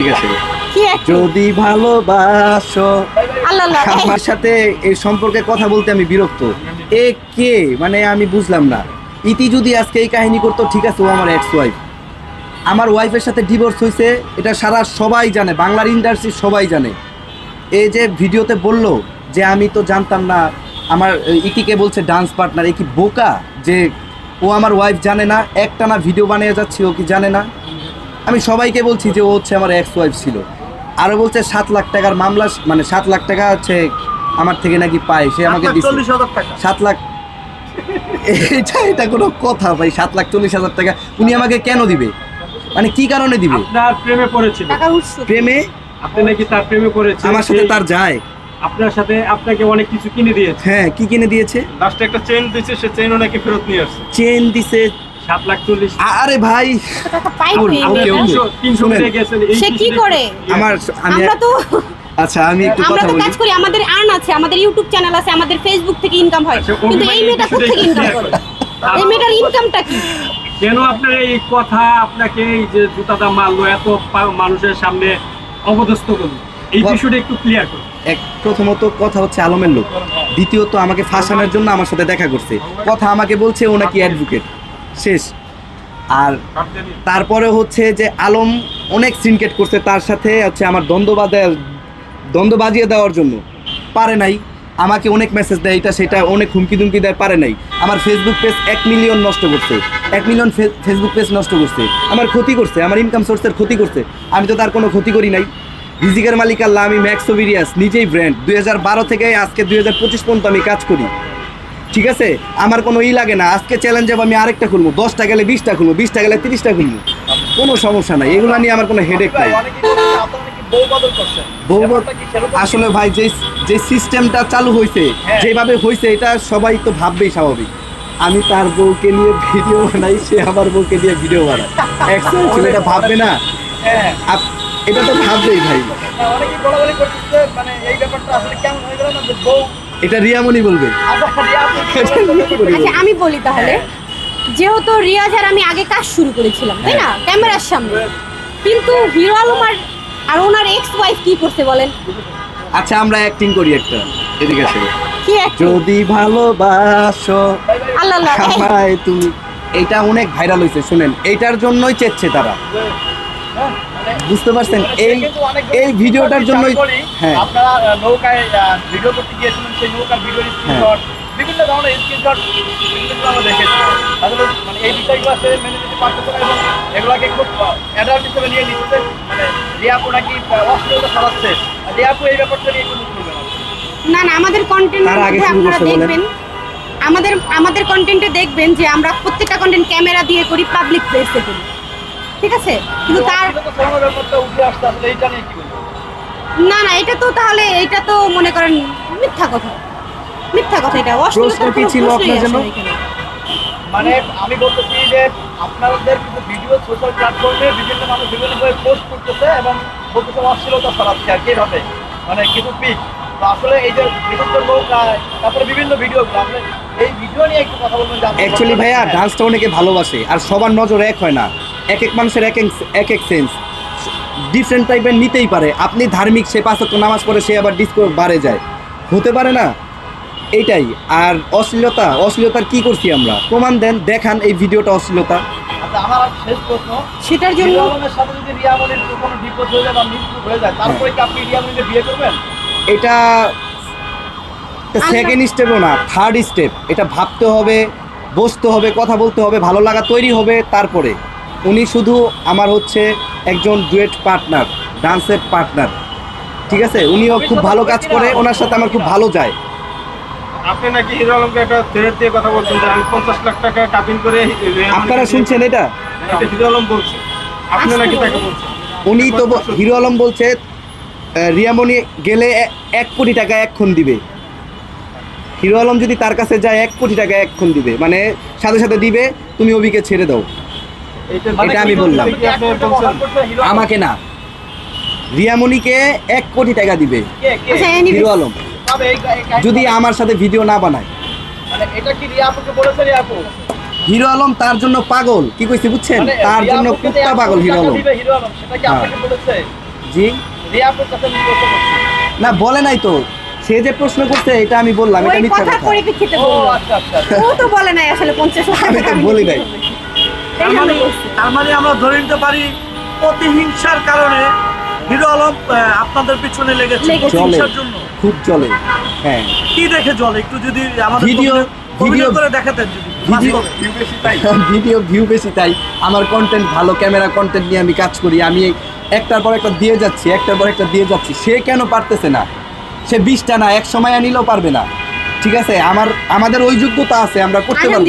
ঠিক আছে। যদি ভালোবাসো আমার সাথে এই সম্পর্কে কথা বলতে আমি বিরক্ত। এ কে? মানে আমি বুঝলাম না। ইতি যদি আজকে এই কাহিনী করতো ঠিক আছে ও আমার এক্স ওয়াইফ আমার ওয়াইফের সাথে ডিভোর্স হয়েছে এটা সারা সবাই জানে বাংলার ইন্ডাস্ট্রি সবাই জানে। এই যে ভিডিওতে বলল যে আমি তো জানতাম না আমার ইতিকে বলছে ডান্স পার্টনার এ কি বোকা? যে ও আমার ওয়াইফ জানে না একটা না ভিডিও বানিয়ে যাচ্ছে ও কি জানে না? আমি সবাইকে বলছি যে ও হচ্ছে আমার এক্স ওয়াইফ ছিল। আরও বলছে সাত লাখ টাকার মামলা মানে সাত লাখ টাকা হচ্ছে আমার থেকে নাকি পায় সে আমাকে সাত লাখ এটা এটা কোনো কথা ভাই সাত লাখ চল্লিশ হাজার টাকা। উনি আমাকে কেন দিবে? মানে কি কারণে দিবে? আপনার প্রেমে পড়েছিল। টাকা প্রেমে? আপনি নাকি তার প্রেমে পড়েছেন আমার সাথে তার যায়। আপনার সাথে আপনাকে অনেক কিছু কিনে দিয়েছে। হ্যাঁ কি কিনে দিয়েছে? লাস্টে একটা চেন দিচ্ছে সে চেনও নাকি ফেরত নিয়ে আসছে। চেন দিছে সাত লাখ চল্লিশ। আরে ভাই। সে কি করে? আমার আমরা তো আচ্ছা আমি একটু কথা তো বলি। কাজ করি আমাদের আর্ন আছে আমাদের ইউটিউব চ্যানেল আছে আমাদের ফেসবুক থেকে ইনকাম হয়। আচ্ছা, কিন্তু এই মেয়েটা কোথা থেকে ইনকাম করে। এই মেয়েটার ইনকামটা কি? কেন আপনার এই কথা আপনাকে এই যে জুতাটা মারলো এত মানুষের সামনে অপদস্থ করল? এই বিষয়টা একটু ক্লিয়ার করুন। এক প্রথমত কথা হচ্ছে আলমের লোক। দ্বিতীয়ত আমাকে ফাঁসানোর জন্য আমার সাথে দেখা করছে। কথা আমাকে বলছে ও নাকি অ্যাডভোকেট শেষ। আর তারপরে হচ্ছে যে আলম অনেক সিনকেট করছে তার সাথে হচ্ছে আমার দ্বন্দ্ব দ্বন্দ্ব বাজিয়ে দেওয়ার জন্য। পারে নাই। আমাকে অনেক মেসেজ দেয় এটা সেটা অনেক হুমকি দুমকি দেয় পারে নাই। আমার ফেসবুক পেজ এক মিলিয়ন নষ্ট করছে। এক মিলিয়ন ফেসবুক পেজ নষ্ট করছে। আমার ক্ষতি করছে আমার ইনকাম সোর্সের ক্ষতি করছে। আমি তো তার কোনো ক্ষতি করি নাই। রিজিকের মালিক আল্লাহ আমি ম্যাক্স ম্যাক্সোভিরিয়াস নিজেই ব্র্যান্ড দুই হাজার বারো থেকে আজকে দুই হাজার পঁচিশ পর্যন্ত আমি কাজ করি। ঠিক আছে? আমার কোনো ই লাগে না। আজকে চ্যালেঞ্জ যাব আমি আরেকটা খুলবো। দশটা গেলে বিশটা খুলবো বিশটা গেলে তিরিশটা খুলবো। কোনো সমস্যা নাই। এগুলো নিয়ে আমার কোনো হেডেক নাই। বলে? আসলে ভাই যে যে সিস্টেমটা চালু হয়েছে হ্যাঁ। যেভাবে হয়েছে এটা সবাই তো ভাববেই স্বাভাবিক। আমি তার বউকে নিয়ে ভিডিও বানাই সে আমার বউকে নিয়ে ভিডিও বানায়। ছিল এটা ভাববে না। হ্যাঁ। এটা তো ভাববেই ভাই। অনেকেই বলাবলি করতেছে মানে এই ব্যাপারটা আসলে কেমন হয়ে গেল না বউ এটা রিয়ামণি বলবে। আচ্ছা এটা আচ্ছা আমি বলি তাহলে। যেহেতু রিয়াজ আর আমি আগে কাজ শুরু করেছিলাম তাই না? ক্যামেরার সামনে। কিন্তু হিরো আলম আর আর ওনার এক্স ওয়াইফ কি করছে বলেন? আচ্ছা আমরা অ্যাক্টিং করি একটা। এদিকে আসে। কি যদি ভালোবাসো আল্লাহ আল্লাহ তুমি এইটা অনেক ভাইরাল হয়েছে শুনেন। এইটার জন্যই চেচ্ছে তারা। হ্যাঁ, বুঝতে পারছেন এই এই ভিডিওটার জন্যই করি, হ্যাঁ। আপনারা নৌকায় ভিডিও করতে গিয়েছিলেন সেই নৌকার ভিডিও স্ক্রিনশট বিভিন্ন ধরনের স্ক্রিনশট বিভিন্ন আমরা দেখেছি। আসলে মানে এই বিষয়গুলো মেনে নিতে পারতেছে এবং এগুলোকে খুব অ্যাডাল্ট হিসেবে নিয়ে নিচ্ছে মানে রিয়াপু নাকি অশ্লীলতা ছড়াচ্ছে রিয়াপু এই ব্যাপারটা নিয়ে কোনো করবে না না আমাদের কন্টেন্ট তার আগে শুরু আপনারা দেখবেন আমাদের আমাদের কন্টেন্টে দেখবেন যে আমরা প্রত্যেকটা কন্টেন্ট ক্যামেরা দিয়ে করি পাবলিক প্লেসে করি। ঠিক আছে? কিন্তু তার অশ্লীলতা না না এটা তো তাহলে এটা তো মনে করেন মিথ্যা কথা। মিথ্যা কথা এটা। অশ্লীলতার প্রশ্ন কি ছিল আপনার জন্য? মানে আমি বলতেছি যে আপনাদের কিছু ভিডিও সোশ্যাল প্ল্যাটফর্মে বিভিন্ন মানুষ বিভিন্নভাবে পোস্ট করতেছে এবং বলতেছে অশ্লীলতা ছড়াচ্ছে আর কি হবে মানে কিছু পিক তো আসলে এই যে বিশুদ্ধ লোক তারপরে বিভিন্ন ভিডিও আসলে এই ভিডিও নিয়ে একটু কথা বলবেন যে আপনি অ্যাকচুয়ালি ভাইয়া হ্যাঁ। ডান্সটা অনেকে ভালোবাসে আর সবার নজর এক হয় না। এক এক মানুষের এক এক- এক এক সেন্স ডিফারেন্ট টাইপের নিতেই পারে। আপনি ধার্মিক সে পাঁচ ওয়াক্ত নামাজ পড়ে সে আবার ডিসকো বাড়ে যায়। হতে পারে না? এইটাই আর অশ্লীলতা অশ্লীলতার কি করছি আমরা? প্রমাণ দেন দেখান এই ভিডিওটা অশ্লীলতা। আচ্ছা আমার শেষ প্রশ্ন। সেটার জন্য সাথে যদি রিয়া কোনো ডিভোর্স হয়ে যায় বা মৃত্যু হয়ে যায় তারপরে কি আপনি রিয়া বিয়ে করবেন? এটা সেকেন্ড স্টেপও না থার্ড স্টেপ এটা ভাবতে হবে বসতে হবে কথা বলতে হবে ভালো লাগা তৈরি হবে তারপরে। উনি শুধু আমার হচ্ছে একজন ডুয়েট পার্টনার ডান্সের পার্টনার। ঠিক আছে? উনিও খুব ভালো কাজ করে ওনার সাথে আমার খুব ভালো যায়। আপনি নাকি হিরো আলমকে একটা থ্রেট দিয়ে কথা বলছেন যে আমি পঞ্চাশ লাখ টাকা কাবিন করে আপনারা শুনছেন এটা? হিরো আলম বলছে। আপনি নাকি তাকে বলছেন? উনি তো হিরো আলম বলছে রিয়ামণি গেলে এক কোটি টাকা এক্ষণ দিবে। হিরো আলম যদি তার কাছে যায় এক কোটি টাকা এক্ষণ দিবে। মানে সাথে সাথে দিবে তুমি অবিকে ছেড়ে দাও। এটা আমি বললাম। টাকা? আমাকে না। রিয়ামণিকে এক কোটি টাকা দিবে। আচ্ছা হিরো আলম। যদি আমার সাথে ভিডিও না বানায়। মানে এটা কি রিয়া আপুকে বলেছে রিয়া আপু? হিরো আলম তার জন্য পাগল। কি কইছে বুঝছেন? মানে তার জন্য কুত্তা পাগল হিরো আলম। হ্যাঁ। আপনাকে বলেছে? জি। না। বলে নাই তো। সে যে প্রশ্ন করছে এটা আমি বললাম এটা মিথ্যা কথা। পরিপ্রেক্ষিতে ও আচ্ছা আচ্ছা। ও তো বলে নাই আসলে পঞ্চাশ হাজার আমি তো টাকা বলি নাই। তার মানে মানে আমরা ধরে নিতে পারি প্রতিহিংসার কারণে হিরো আলম আপনাদের পিছনে লেগেছে। প্রতিহিংসার জন্য। খুব চলে হ্যাঁ। কি দেখে জল? একটু যদি আমাদের ভিডিও- ভিডিও- করে দেখাতেন যদি। ভিডিও ভিউ বেশি তাই। আমার কন্টেন্ট ভালো ক্যামেরা কন্টেন্ট নিয়ে আমি কাজ করি। আমি একটার পর একটা দিয়ে যাচ্ছি একটার পর একটা দিয়ে যাচ্ছি। সে কেন পারতেছে না? সে বিশটা না এক সময় আনিলেও পারবে না। ঠিক আছে? আমার আমাদের ওই যোগ্যতা আছে আমরা করতে পারব।